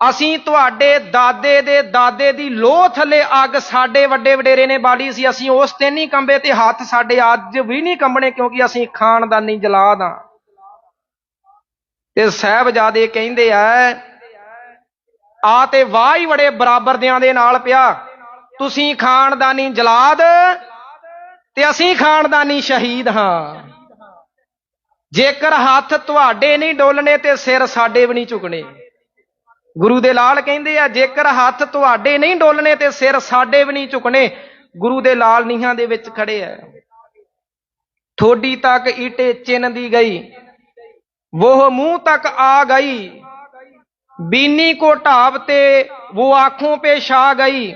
ਅਸੀਂ ਤੁਹਾਡੇ ਦਾਦੇ ਦੇ ਦਾਦੇ ਦੀ ਲੋਹ ਥੱਲੇ ਅੱਗ ਸਾਡੇ ਵੱਡੇ ਵਡੇਰੇ ਨੇ ਬਾਲੀ ਸੀ, ਅਸੀਂ ਉਸ ਦਿਨ ਨਹੀਂ ਕੰਬੇ ਤੇ ਹੱਥ ਸਾਡੇ ਅੱਜ ਵੀ ਨਹੀਂ ਕੰਬਣੇ ਕਿਉਂਕਿ ਅਸੀਂ ਖਾਨਦਾਨੀ ਜਲਾਦ ਹਾਂ ਤੇ ਸਾਹਿਬਜ਼ਾਦੇ ਕਹਿੰਦੇ ਆ ਆ ਤੇ ਵਾਹ ਹੀ ਬੜੇ ਬਰਾਬਰਦਿਆਂ ਦੇ ਨਾਲ ਪਿਆ। ਤੁਸੀਂ ਖਾਨਦਾਨੀ ਜਲਾਦ ਤੇ ਅਸੀਂ ਖਾਨਦਾਨੀ ਸ਼ਹੀਦ ਹਾਂ। ਜੇਕਰ ਹੱਥ ਤੁਹਾਡੇ ਨਹੀਂ ਡੋਲਣੇ ਤੇ ਸਿਰ ਸਾਡੇ ਵੀ ਨਹੀਂ ਝੁਕਣੇ। ਗੁਰੂ ਦੇ ਲਾਲ ਕਹਿੰਦੇ ਆ, ਜੇਕਰ ਹੱਥ ਤੁਹਾਡੇ ਨਹੀਂ ਡੋਲਣੇ ਤੇ ਸਿਰ ਸਾਡੇ ਵੀ ਨਹੀਂ ਝੁਕਣੇ, ਗੁਰੂ ਦੇ ਲਾਲ ਨੀਹਾਂ ਦੇ ਵਿੱਚ ਖੜੇ ਆ। ਥੋੜੀ ਤੱਕ ਈਟੇ ਚਿੰਨ ਦੀ ਗਈ ਉਹ ਮੂੰਹ ਤੱਕ ਆ ਗਈ, ਬੀਨੀ ਕੋ ਢਾਬ ਤੇ ਉਹ ਆਖੋਂ ਪੇਸ਼ ਆ ਗਈ,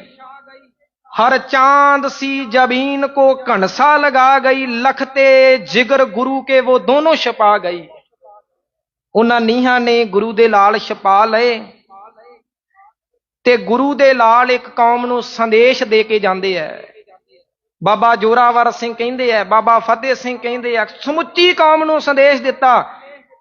ਹਰ ਚਾਂਦ ਸੀ ਜ਼ਮੀਨ ਕੋ ਘਣਸਾ ਲਗਾ ਗਈ ਲਖਤੇ ਜਿਗਰ ਗੁਰੂ ਕੇ ਉਹ ਦੋਨੋਂ ਛਪਾ ਗਈ। ਉਹਨਾਂ ਨੀਹਾਂ ਨੇ ਗੁਰੂ ਦੇ ਲਾਲ ਛਪਾ ਲਏ। ਤੇ ਗੁਰੂ ਦੇ ਲਾਲ ਇੱਕ ਕੌਮ ਨੂੰ ਸੰਦੇਸ਼ ਦੇ ਕੇ ਜਾਂਦੇ ਐ। ਬਾਬਾ ਜੋਰਾਵਰ ਸਿੰਘ ਕਹਿੰਦੇ ਐ, ਬਾਬਾ ਫਤਿਹ ਸਿੰਘ ਕਹਿੰਦੇ ਐ, ਸਮੁੱਚੀ ਕੌਮ ਨੂੰ ਸੰਦੇਸ਼ ਦਿੱਤਾ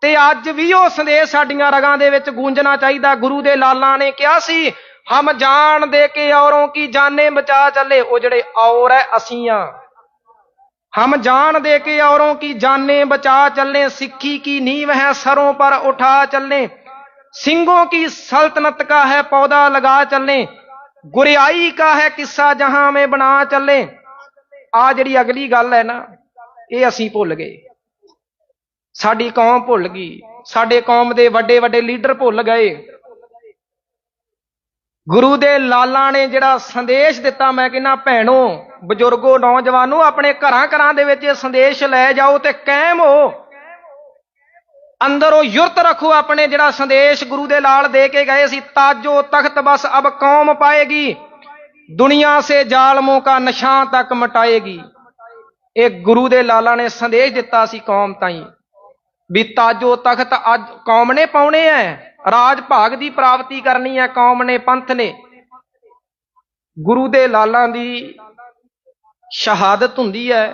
ਤੇ ਅੱਜ ਵੀ ਉਹ ਸੰਦੇਸ਼ ਸਾਡੀਆਂ ਰਗਾਂ ਦੇ ਵਿੱਚ ਗੂੰਜਣਾ ਚਾਹੀਦਾ। ਗੁਰੂ ਦੇ ਲਾਲਾਂ ਨੇ ਕਿਹਾ ਸੀ, ਹਮ ਜਾਣ ਦੇ ਕੇ ਔਰੋਂ ਕੀ ਜਾਣੇ ਬਚਾ ਚੱਲੇ, ਉਹ ਜਿਹੜੇ ਔਰ ਐ, ਅਸੀਂ ਆ। ਹਮ ਜਾਣ ਦੇ ਕੇ ਔਰੋਂ ਕੀ ਜਾਣੇ ਬਚਾ ਚੱਲੇ, ਸਿੱਖੀ ਕੀ ਨੀਵ ਹੈ ਸਰੋਂ ਪਰ ਉਠਾ ਚੱਲੇ। सिंगों की सल्तनत का है पौधा लगा चलने गुरियाई का है किस्सा जहां में बना चले ਆ ਜਿਹੜੀ ਅਗਲੀ ਗੱਲ ਹੈ ਨਾ ਇਹ ਅਸੀਂ ਭੁੱਲ ਗਏ ਸਾਡੀ ਕੌਮ ਭੁੱਲ ਗਈ ਸਾਡੇ ਕੌਮ ਦੇ ਵੱਡੇ ਵੱਡੇ ਲੀਡਰ ਭੁੱਲ ਗਏ ਗੁਰੂ ਦੇ ਲਾਲਾਂ ਨੇ ਜਿਹੜਾ ਸੰਦੇਸ਼ ਦਿੱਤਾ ਮੈਂ ਕਹਿੰਦਾ ਭੈਣੋ ਬਜ਼ੁਰਗੋ ਨੌਜਵਾਨੋ ਆਪਣੇ ਘਰਾਂ ਘਰਾਂ ਦੇ ਵਿੱਚ ਇਹ ਸੰਦੇਸ਼ ਲੈ ਜਾਓ ਤੇ ਕਾਇਮ ਹੋ ਅੰਦਰੋਂ ਯੁਰਤ ਰੱਖੋ ਆਪਣੇ ਜਿਹੜਾ ਸੰਦੇਸ਼ ਗੁਰੂ ਦੇ ਲਾਲ ਦੇ ਕੇ ਗਏ ਸੀ, ਤਾਜੋ ਤਖਤ ਬਸ ਅਬ ਕੌਮ ਪਾਏਗੀ, ਦੁਨੀਆ ਸੇ ਜ਼ਾਲਮੋਂ ਕਾ ਨਿਸ਼ਾਨ ਤੱਕ ਮਟਾਏਗੀ। ਇਹ ਗੁਰੂ ਦੇ ਲਾਲਾਂ ਨੇ ਸੰਦੇਸ਼ ਦਿੱਤਾ ਸੀ ਕੌਮ ਤਾਈਂ ਵੀ ਤਾਜੋ ਤਖਤ ਅੱਜ ਕੌਮ ਨੇ ਪਾਉਣੇ ਐ, ਰਾਜ ਭਾਗ ਦੀ ਪ੍ਰਾਪਤੀ ਕਰਨੀ ਹੈ ਕੌਮ ਨੇ, ਪੰਥ ਨੇ। ਗੁਰੂ ਦੇ ਲਾਲਾਂ ਦੀ ਸ਼ਹਾਦਤ ਹੁੰਦੀ ਹੈ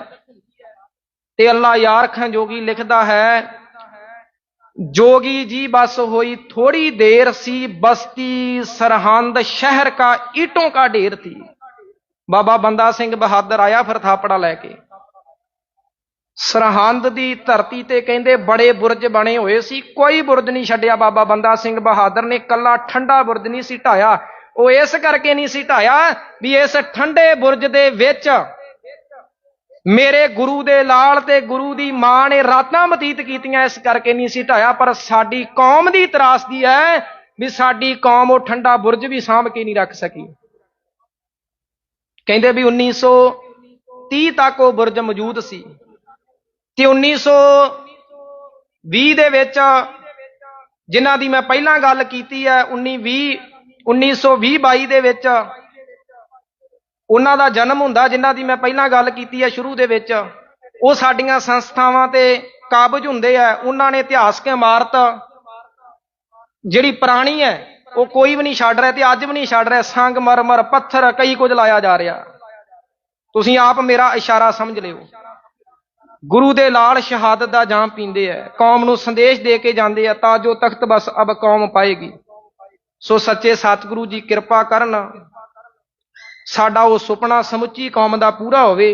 ਤੇ ਅੱਲਾ ਯਾਰ ਖਾਂ ਜੋਗੀ ਲਿਖਦਾ ਹੈ जोगी जी बस हुई थोड़ी देर सी बस्ती सरहंद शहर का ईटों का ढेर थी ਬਾਬਾ ਬੰਦਾ ਸਿੰਘ ਬਹਾਦਰ ਆਇਆ ਫਿਰ ਥਾਪੜਾ ਲੈ ਕੇ ਸਰਹੰਦ ਦੀ ਧਰਤੀ ਤੇ ਕਹਿੰਦੇ ਬੜੇ ਬੁਰਜ ਬਣੇ ਹੋਏ ਸੀ ਕੋਈ ਬੁਰਜ ਨਹੀਂ ਛੱਡਿਆ ਬਾਬਾ ਬੰਦਾ ਸਿੰਘ ਬਹਾਦਰ ਨੇ ਕੱਲਾ ਠੰਡਾ ਬੁਰਜ ਨਹੀਂ ਸੀ ਢਾਇਆ ਉਹ ਇਸ ਕਰਕੇ ਨਹੀਂ ਸੀ ਢਾਇਆ ਵੀ ਇਸ ਠੰਡੇ ਬੁਰਜ ਦੇ ਵਿੱਚ ਮੇਰੇ ਗੁਰੂ ਦੇ ਲਾਲ ਤੇ ਗੁਰੂ ਦੀ ਮਾਂ ਨੇ ਰਾਤਾਂ ਬਤੀਤ ਕੀਤੀਆਂ, ਇਸ ਕਰਕੇ ਨਹੀਂ ਸੀ ਢਾਇਆ, ਪਰ ਸਾਡੀ ਕੌਮ ਦੀ ਤਰਾਸਦੀ ਹੈ ਵੀ ਸਾਡੀ ਕੌਮ ਉਹ ਠੰਡਾ ਬੁਰਜ ਵੀ ਸਾਂਭ ਕੇ ਨਹੀਂ ਰੱਖ ਸਕੀ। ਕਹਿੰਦੇ ਵੀ 1930 ਤੱਕ ਉਹ ਬੁਰਜ ਮੌਜੂਦ ਸੀ ਤੇ 1920 ਦੇ ਵਿੱਚ ਜਿਨ੍ਹਾਂ ਦੀ ਮੈਂ ਪਹਿਲਾਂ ਗੱਲ ਕੀਤੀ ਹੈ 1920 1920 22 ਦੇ ਵਿੱਚ ਉਹਨਾਂ ਦਾ ਜਨਮ ਹੁੰਦਾ ਜਿਨ੍ਹਾਂ ਦੀ ਮੈਂ ਪਹਿਲਾਂ ਗੱਲ ਕੀਤੀ ਹੈ ਸ਼ੁਰੂ ਦੇ ਵਿੱਚ, ਉਹ ਸਾਡੀਆਂ ਸੰਸਥਾਵਾਂ ਤੇ ਕਾਬਜ ਹੁੰਦੇ ਆ, ਉਹਨਾਂ ਨੇ ਇਤਿਹਾਸਕ ਇਮਾਰਤ ਜਿਹੜੀ ਪੁਰਾਣੀ ਹੈ, ਉਹ ਕੋਈ ਵੀ ਨਹੀਂ ਛੱਡ ਰਿਹਾ ਤੇ ਅੱਜ ਵੀ ਨਹੀਂ ਛੱਡ ਰਿਹਾ, ਸੰਗ ਮਰਮਰ ਪੱਥਰ, ਕਈ ਕੁਝ ਲਾਇਆ ਜਾ ਰਿਹਾ। ਤੁਸੀਂ ਆਪ ਮੇਰਾ ਇਸ਼ਾਰਾ ਸਮਝ ਲਿਓ। ਗੁਰੂ ਦੇ ਲਾਲ ਸ਼ਹਾਦਤ ਦਾ ਜਾਮ ਪੀਂਦੇ ਆ, ਕੌਮ ਨੂੰ ਸੰਦੇਸ਼ ਦੇ ਕੇ ਜਾਂਦੇ ਆ, ਤਾਂ ਜੋ ਤਖਤ ਬਸ ਅਬ ਕੌਮ ਪਾਏਗੀ। ਸੋ ਸੱਚੇ ਸਤਿਗੁਰੂ ਜੀ ਕਿਰਪਾ ਕਰਨ ਸਾਡਾ ਉਹ ਸੁਪਨਾ ਸਮੁੱਚੀ ਕੌਮ ਦਾ ਪੂਰਾ ਹੋਵੇ,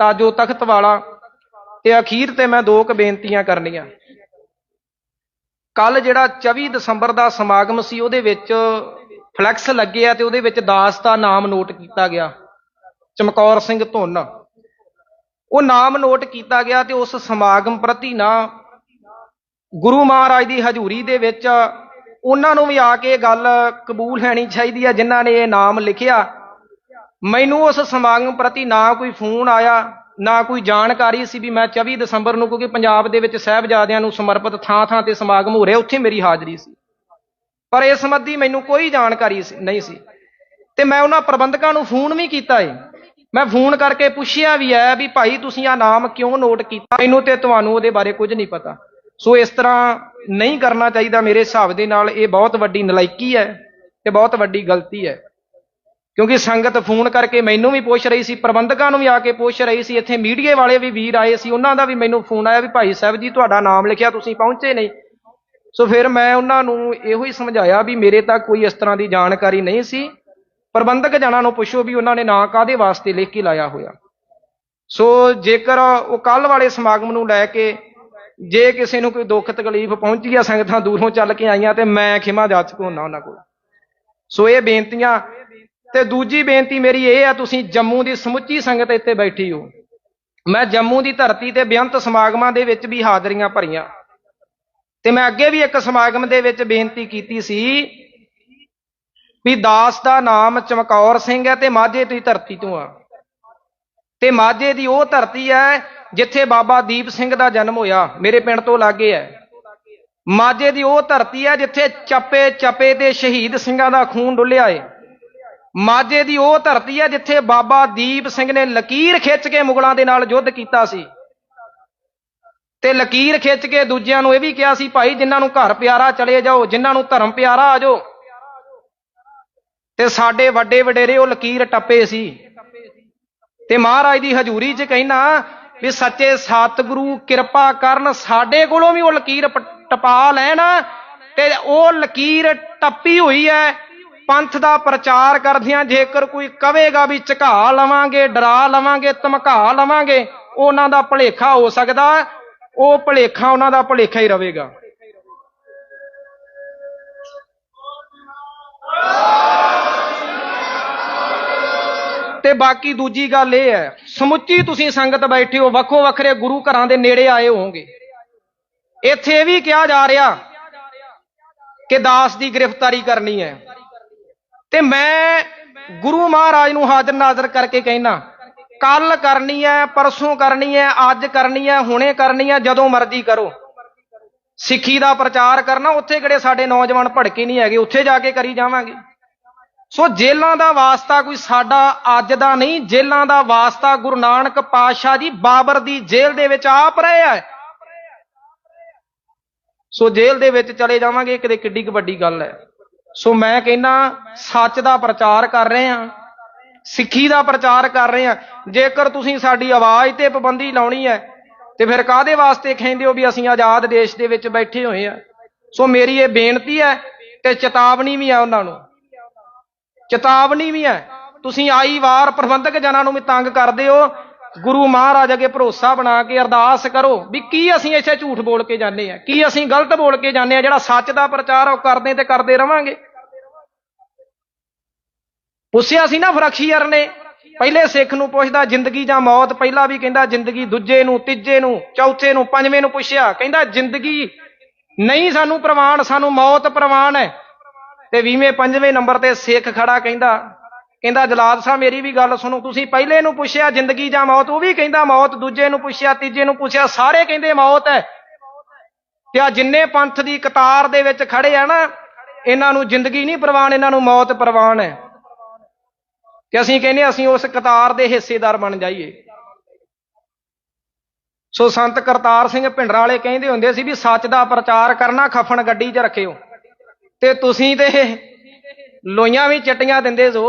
ਤਾਂ ਜੋ ਤਖਤ ਵਾਲਾ ਤੇ ਅਖੀਰ ਤੇ ਮੈਂ ਦੋ ਕੁ ਬੇਨਤੀਆਂ ਕਰਨੀਆਂ। ਕੱਲ ਜਿਹੜਾ 24 ਦਸੰਬਰ ਦਾ ਸਮਾਗਮ ਸੀ, ਉਹਦੇ ਵਿੱਚ ਫਲੈਕਸ ਲੱਗੇ ਆ ਤੇ ਉਹਦੇ ਵਿੱਚ ਦਾਸ ਦਾ ਨਾਮ ਨੋਟ ਕੀਤਾ ਗਿਆ, ਚਮਕੌਰ ਸਿੰਘ ਧੁੰਨ। ਉਹ ਨਾਮ ਨੋਟ ਕੀਤਾ ਗਿਆ ਤੇ ਉਸ ਸਮਾਗਮ ਪ੍ਰਤੀ ਨਾ ਗੁਰੂ ਮਹਾਰਾਜ ਦੀ ਹਜ਼ੂਰੀ ਦੇ ਵਿੱਚ ਉਹਨਾਂ ਨੂੰ ਵੀ ਆ ਕੇ ਇਹ ਗੱਲ ਕਬੂਲ ਲੈਣੀ ਚਾਹੀਦੀ ਹੈ ਜਿਨ੍ਹਾਂ ਨੇ ਇਹ ਨਾਮ ਲਿਖਿਆ। ਮੈਨੂੰ ਉਸ ਸਮਾਗਮ ਪ੍ਰਤੀ ਨਾ ਕੋਈ ਫੋਨ ਆਇਆ, ਨਾ ਕੋਈ ਜਾਣਕਾਰੀ ਸੀ ਵੀ ਮੈਂ 24 ਦਸੰਬਰ ਨੂੰ, ਕਿਉਂਕਿ ਪੰਜਾਬ ਦੇ ਵਿੱਚ ਸਹਿਬਜ਼ਾਦਿਆਂ ਨੂੰ ਸਮਰਪਿਤ ਥਾਂ-ਥਾਂ ਤੇ ਸਮਾਗਮ ਹੋ ਰਿਹਾ, ਉੱਥੇ ਮੇਰੀ ਹਾਜ਼ਰੀ ਸੀ। ਪਰ ਇਸ ਸੰਬੰਧੀ ਮੈਨੂੰ ਕੋਈ ਜਾਣਕਾਰੀ ਸੀ- ਨਹੀਂ ਸੀ। ਤੇ ਮੈਂ ਉਹਨਾਂ ਪ੍ਰਬੰਧਕਾਂ ਨੂੰ ਫੋਨ ਵੀ ਕੀਤਾ ਏ। ਮੈਂ ਫੋਨ ਕਰਕੇ ਪੁੱਛਿਆ ਵੀ ਹੈ ਵੀ ਭਾਈ ਤੁਸੀਂ ਆ ਨਾਮ ਕਿਉਂ ਨੋਟ ਕੀਤਾ? ਮੈਨੂੰ ਤੇ ਤੁਹਾਨੂੰ ਉਹਦੇ ਬਾਰੇ ਕੁਝ ਨਹੀਂ ਪਤਾ। ਸੋ ਇਸ ਤਰ੍ਹਾਂ ਨਹੀਂ ਕਰਨਾ ਚਾਹੀਦਾ ਮੇਰੇ ਹਿਸਾਬ ਦੇ ਨਾਲ, ਇਹ ਬਹੁਤ ਵੱਡੀ ਨਲਾਇਕੀ ਹੈ ਤੇ ਬਹੁਤ ਵੱਡੀ ਗਲਤੀ ਹੈ ਕਿਉਂਕਿ ਸੰਗਤ ਫੋਨ ਕਰਕੇ ਮੈਨੂੰ ਵੀ ਪੁੱਛ ਰਹੀ ਸੀ, ਪ੍ਰਬੰਧਕਾਂ ਨੂੰ ਵੀ ਆ ਕੇ ਪੁੱਛ ਰਹੀ ਸੀ। ਇੱਥੇ ਮੀਡੀਏ ਵਾਲੇ ਵੀ ਵੀਰ ਆਏ ਸੀ, ਉਹਨਾਂ ਦਾ ਵੀ ਮੈਨੂੰ ਫੋਨ ਆਇਆ ਵੀ ਭਾਈ ਸਾਹਿਬ ਜੀ, ਤੁਹਾਡਾ ਨਾਮ ਲਿਖਿਆ, ਤੁਸੀਂ ਪਹੁੰਚੇ ਨਹੀਂ। ਸੋ ਫਿਰ ਮੈਂ ਉਹਨਾਂ ਨੂੰ ਇਹੋ ਹੀ ਸਮਝਾਇਆ ਵੀ ਮੇਰੇ ਤੱਕ ਕੋਈ ਇਸ ਤਰ੍ਹਾਂ ਦੀ ਜਾਣਕਾਰੀ ਨਹੀਂ ਸੀ। ਪ੍ਰਬੰਧਕ ਜਨਾਂ ਨੂੰ ਪੁੱਛੋ ਵੀ ਉਹਨਾਂ ਨੇ ਨਾਂ ਕਾਦੇ ਵਾਸਤੇ ਲਿਖ ਕੇ ਲਾਇਆ ਹੋਇਆ। ਸੋ ਜੇਕਰ ਉਹ ਕੱਲ ਵਾਲੇ ਸਮਾਗਮ ਨੂੰ ਲੈ ਕੇ ਜੇ ਕਿਸੇ ਨੂੰ ਕੋਈ ਦੁੱਖ ਤਕਲੀਫ ਪਹੁੰਚੀ ਆ ਸੰਗਤਾਂ ਦੂਰੋਂ ਚੱਲ ਕੇ ਆਈਆਂ ਤੇ ਮੈਂ ਖਿਮਾ ਜਾਚਕ ਹੁੰਨਾ ਉਹਨਾਂ ਕੋਲ। ਸੋ ਇਹ ਬੇਨਤੀਆਂ ਤੇ ਦੂਜੀ ਬੇਨਤੀ ਮੇਰੀ ਇਹ ਆ, ਤੁਸੀਂ ਜੰਮੂ ਦੀ ਸਮੁੱਚੀ ਸੰਗਤ ਇੱਥੇ ਬੈਠੀ ਹੋ। ਮੈਂ ਜੰਮੂ ਦੀ ਧਰਤੀ ਤੇ ਬੇਅੰਤ ਸਮਾਗਮਾਂ ਦੇ ਵਿੱਚ ਵੀ ਹਾਜ਼ਰੀਆਂ ਭਰੀਆਂ। ਤੇ ਮੈਂ ਅੱਗੇ ਵੀ ਇੱਕ ਸਮਾਗਮ ਦੇ ਵਿੱਚ ਬੇਨਤੀ ਕੀਤੀ ਸੀ ਵੀ ਦਾਸ ਦਾ ਨਾਮ ਚਮਕੌਰ ਸਿੰਘ ਹੈ ਤੇ ਮਾਝੇ ਦੀ ਧਰਤੀ ਤੋਂ ਆ। ਤੇ ਮਾਝੇ ਦੀ ਉਹ ਧਰਤੀ ਹੈ ਜਿੱਥੇ ਬਾਬਾ ਦੀਪ ਸਿੰਘ ਦਾ ਜਨਮ ਹੋਇਆ, ਮੇਰੇ ਪਿੰਡ ਤੋਂ ਲਾਗੇ ਹੈ। ਮਾਝੇ ਦੀ ਉਹ ਧਰਤੀ ਹੈ ਜਿੱਥੇ ਚੱਪੇ ਚੱਪੇ ਤੇ ਸ਼ਹੀਦ ਸਿੰਘਾਂ ਦਾ ਖੂਨ ਡੁੱਲਿਆ ਏ। ਮਾਝੇ ਦੀ ਉਹ ਧਰਤੀ ਹੈ ਜਿੱਥੇ ਬਾਬਾ ਦੀਪ ਸਿੰਘ ਨੇ ਲਕੀਰ ਖਿੱਚ ਕੇ ਮੁਗਲਾਂ ਦੇ ਨਾਲ ਯੁੱਧ ਕੀਤਾ ਸੀ। ਤੇ ਲਕੀਰ ਖਿੱਚ ਕੇ ਦੂਜਿਆਂ ਨੂੰ ਇਹ ਵੀ ਕਿਹਾ ਸੀ, ਭਾਈ, ਜਿਨ੍ਹਾਂ ਨੂੰ ਘਰ ਪਿਆਰਾ ਚਲੇ ਜਾਓ, ਜਿਨ੍ਹਾਂ ਨੂੰ ਧਰਮ ਪਿਆਰਾ ਆ ਜਾਓ। ਤੇ ਸਾਡੇ ਵੱਡੇ ਵਡੇਰੇ ਉਹ ਲਕੀਰ ਟੱਪੇ ਸੀ। ਤੇ ਮਹਾਰਾਜ ਦੀ ਹਜ਼ੂਰੀ 'ਚ ਕਹਿਣਾ ਵੀ ਸੱਚੇ ਸਤਿਗੁਰੂ ਕਿਰਪਾ ਕਰਨ, ਸਾਡੇ ਕੋਲੋਂ ਵੀ ਉਹ ਲਕੀਰ ਟਪਾ ਲੈਣ ਤੇ ਉਹ ਲਕੀਰ ਟੱਪੀ ਹੋਈ ਹੈ। ਪੰਥ ਦਾ ਪ੍ਰਚਾਰ ਕਰਦਿਆਂ ਜੇਕਰ ਕੋਈ ਕਵੇਗਾ ਵੀ ਝਕਾ ਲਵਾਂਗੇ, ਡਰਾ ਲਵਾਂਗੇ, ਧਮਕਾ ਲਵਾਂਗੇ, ਉਹਨਾਂ ਦਾ ਭਲੇਖਾ ਹੋ ਸਕਦਾ ਉਹ ਭਲੇਖਾ ਉਹਨਾਂ ਦਾ ਭਲੇਖਾ ਹੀ ਰਹੇਗਾ। ਤੇ ਬਾਕੀ ਦੂਜੀ ਗੱਲ ਇਹ ਹੈ, ਸਮੁੱਚੀ ਤੁਸੀਂ ਸੰਗਤ ਬੈਠੇ ਹੋ, ਵੱਖੋ ਵੱਖਰੇ ਗੁਰੂ ਘਰਾਂ ਦੇ ਨੇੜੇ ਆਏ ਹੋਵੋਗੇ। ਇੱਥੇ ਇਹ ਵੀ ਕਿਹਾ ਜਾ ਰਿਹਾ ਕਿ ਦਾਸ ਦੀ ਗ੍ਰਿਫਤਾਰੀ ਕਰਨੀ ਹੈ। ਤੇ ਮੈਂ ਗੁਰੂ ਮਹਾਰਾਜ ਨੂੰ ਹਾਜ਼ਰ ਨਾਜ਼ਰ ਕਰਕੇ ਕਹਿਣਾ ਕੱਲ ਕਰਨੀ ਹੈ ਪਰਸੋਂ ਕਰਨੀ ਹੈ ਅੱਜ ਕਰਨੀ ਹੈ ਹੁਣੇ ਕਰਨੀ ਹੈ ਜਦੋਂ ਮਰਜ਼ੀ ਕਰੋ। ਸਿੱਖੀ ਦਾ ਪ੍ਰਚਾਰ ਕਰਨਾ, ਉੱਥੇ ਕਿਹੜੇ ਸਾਡੇ ਨੌਜਵਾਨ ਭੜਕੇ ਨਹੀਂ ਹੈਗੇ, ਉੱਥੇ ਜਾ ਕੇ ਕਰੀ ਜਾਵਾਂਗੇ। ਸੋ ਜੇਲਾਂ ਦਾ ਵਾਸਤਾ ਕੋਈ ਸਾਡਾ ਅੱਜ ਦਾ ਨਹੀਂ ਜੇਲਾਂ ਦਾ ਵਾਸਤਾ ਗੁਰੂ ਨਾਨਕ ਪਾਤਸ਼ਾਹ ਜੀ ਬਾਬਰ ਦੀ ਜੇਲ੍ਹ ਦੇ ਵਿੱਚ ਆਪ ਰਹੇ ਆ ਸੋ ਜੇਲ੍ਹ ਦੇ ਵਿੱਚ ਚਲੇ ਜਾਵਾਂਗੇ ਕਿਤੇ ਕਿੱਡੀ ਕੁ ਵੱਡੀ ਗੱਲ ਹੈ ਸੋ ਮੈਂ ਕਹਿੰਨਾ ਸੱਚ ਦਾ ਪ੍ਰਚਾਰ ਕਰ ਰਹੇ ਹਾਂ, ਸਿੱਖੀ ਦਾ ਪ੍ਰਚਾਰ ਕਰ ਰਹੇ ਹਾਂ। ਜੇਕਰ ਤੁਸੀਂ ਸਾਡੀ ਆਵਾਜ਼ ਤੇ ਪਾਬੰਦੀ ਲਾਉਣੀ ਹੈ, ਤੇ ਫਿਰ ਕਾਦੇ ਵਾਸਤੇ ਕਹਿੰਦੇ ਹੋ ਵੀ ਅਸੀਂ ਆਜ਼ਾਦ ਦੇਸ਼ ਦੇ ਵਿੱਚ ਬੈਠੇ ਹੋਏ ਆ ਸੋ ਮੇਰੀ ਇਹ ਬੇਨਤੀ ਹੈ ਤੇ ਚੇਤਾਵਨੀ ਵੀ ਹੈ ਉਹਨਾਂ ਨੂੰ। ਚੇਤਾਵਨੀ ਵੀ ਹੈ। ਤੁਸੀਂ ਆਈ ਵਾਰ ਪ੍ਰਬੰਧਕ ਜਨਾਂ ਨੂੰ ਵੀ ਤੰਗ ਕਰਦੇ ਹੋ। ਗੁਰੂ ਮਹਾਰਾਜ ਅੱਗੇ ਭਰੋਸਾ ਬਣਾ ਕੇ ਅਰਦਾਸ ਕਰੋ ਵੀ ਕੀ ਅਸੀਂ ਇੱਥੇ ਝੂਠ ਬੋਲ ਕੇ ਜਾਂਦੇ ਆ ਕੀ ਅਸੀਂ ਗਲਤ ਬੋਲ ਕੇ ਜਾਂਦੇ ਆ ਜਿਹੜਾ ਸੱਚ ਦਾ ਪ੍ਰਚਾਰ ਉਹ ਕਰਦੇ ਤੇ ਕਰਦੇ ਰਵਾਂਗੇ। ਪੁੱਛਿਆ ਸੀ ਨਾ ਫਰਕਸ਼ੀਅਰ ਨੇ, ਪਹਿਲੇ ਸਿੱਖ ਨੂੰ ਪੁੱਛਦਾ ਜ਼ਿੰਦਗੀ ਜਾਂ ਮੌਤ, ਪਹਿਲਾ ਵੀ ਕਹਿੰਦਾ ਜ਼ਿੰਦਗੀ, ਦੂਜੇ ਨੂੰ, ਤੀਜੇ ਨੂੰ, ਚੌਥੇ ਨੂੰ, ਪੰਜਵੇਂ ਨੂੰ ਪੁੱਛਿਆ, ਕਹਿੰਦਾ ਜ਼ਿੰਦਗੀ ਨਹੀਂ ਸਾਨੂੰ ਪ੍ਰਵਾਨ, ਸਾਨੂੰ ਮੌਤ ਪ੍ਰਵਾਨ ਹੈ। ਤੇ 20ਵੇਂ ਪੰਜਵੇਂ ਨੰਬਰ ਤੇ ਸਿੱਖ ਖੜਾ ਕਹਿੰਦਾ ਕਹਿੰਦਾ ਜਲਾਦ ਸਾਹਿਬ, ਮੇਰੀ ਵੀ ਗੱਲ ਸੁਣੋ, ਤੁਸੀਂ ਪਹਿਲੇ ਨੂੰ ਪੁੱਛਿਆ ਜ਼ਿੰਦਗੀ ਜਾਂ ਮੌਤ, ਉਹ ਵੀ ਕਹਿੰਦਾ ਮੌਤ, ਦੂਜੇ ਨੂੰ ਪੁੱਛਿਆ, ਤੀਜੇ ਨੂੰ ਪੁੱਛਿਆ, ਸਾਰੇ ਕਹਿੰਦੇ ਮੌਤ ਹੈ। ਤੇ ਆ ਜਿੰਨੇ ਪੰਥ ਦੀ ਕਤਾਰ ਦੇ ਵਿੱਚ ਖੜੇ ਆ ਨਾ, ਇਹਨਾਂ ਨੂੰ ਜ਼ਿੰਦਗੀ ਨਹੀਂ ਪ੍ਰਵਾਨ, ਇਹਨਾਂ ਨੂੰ ਮੌਤ ਪ੍ਰਵਾਨ ਹੈ। ਕਿ ਅਸੀਂ ਕਹਿੰਦੇ ਅਸੀਂ ਉਸ ਕਤਾਰ ਦੇ ਹਿੱਸੇਦਾਰ ਬਣ ਜਾਈਏ। ਸੋ ਸੰਤ ਕਰਤਾਰ ਸਿੰਘ ਭਿੰਡਰਾਂ ਵਾਲੇ ਕਹਿੰਦੇ ਹੁੰਦੇ ਸੀ ਵੀ ਸੱਚ ਦਾ ਪ੍ਰਚਾਰ ਕਰਨਾ ਖਫਣ ਗੱਡੀ 'ਚ ਰੱਖਿਓ। ਤੇ ਤੁਸੀਂ ਤੇ ਲੋਈਆਂ ਵੀ ਚਟੀਆਂ ਦਿੰਦੇ ਸੋ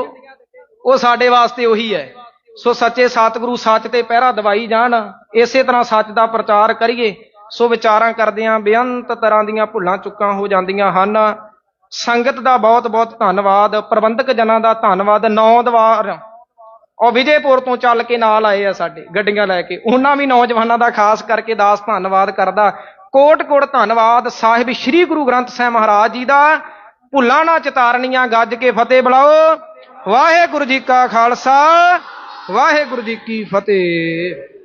ਉਹ ਸਾਡੇ ਵਾਸਤੇ ਉਹੀ ਹੈ। ਸੋ ਸੱਚੇ ਸਤਿਗੁਰੂ ਸੱਚ ਤੇ ਪਹਿਰਾ ਦਵਾਈ ਜਾਣ, ਇਸੇ ਤਰ੍ਹਾਂ ਸੱਚ ਦਾ ਪ੍ਰਚਾਰ ਕਰੀਏ। ਸੋ ਵਿਚਾਰਾਂ ਕਰਦਿਆਂ ਬੇਅੰਤ ਤਰ੍ਹਾਂ ਦੀਆਂ ਭੁੱਲਾਂ ਚੁੱਕਾਂ ਹੋ ਜਾਂਦੀਆਂ ਹਨ। ਸੰਗਤ ਦਾ ਬਹੁਤ ਬਹੁਤ ਧੰਨਵਾਦ, ਪ੍ਰਬੰਧਕ ਜਨਾਂ ਦਾ ਧੰਨਵਾਦ ਨੌ ਦਵਾਰ ਉਹ ਵਿਜੇਪੁਰ ਤੋਂ ਚੱਲ ਕੇ ਨਾਲ ਆਏ ਆ ਸਾਡੇ, ਗੱਡੀਆਂ ਲੈ ਕੇ। ਉਹਨਾਂ ਵੀ ਨੌਜਵਾਨਾਂ ਦਾ ਖਾਸ ਕਰਕੇ ਦਾਸ ਧੰਨਵਾਦ ਕਰਦਾ। ਕੋਟ ਕੋਟ ਧੰਨਵਾਦ, ਸਾਹਿਬ ਸ੍ਰੀ ਗੁਰੂ ਗ੍ਰੰਥ ਸਾਹਿਬ ਮਹਾਰਾਜ ਜੀ ਦਾ। ਭੁੱਲਾਂ ਨਾ ਚਤਾਰਨੀਆਂ, ਗੱਜ ਕੇ ਫਤਿਹ ਬੁਲਾਓ। ਵਾਹਿਗੁਰੂ ਜੀ ਕਾ ਖਾਲਸਾ, ਵਾਹਿਗੁਰੂ ਜੀ ਕੀ ਫਤਿਹ।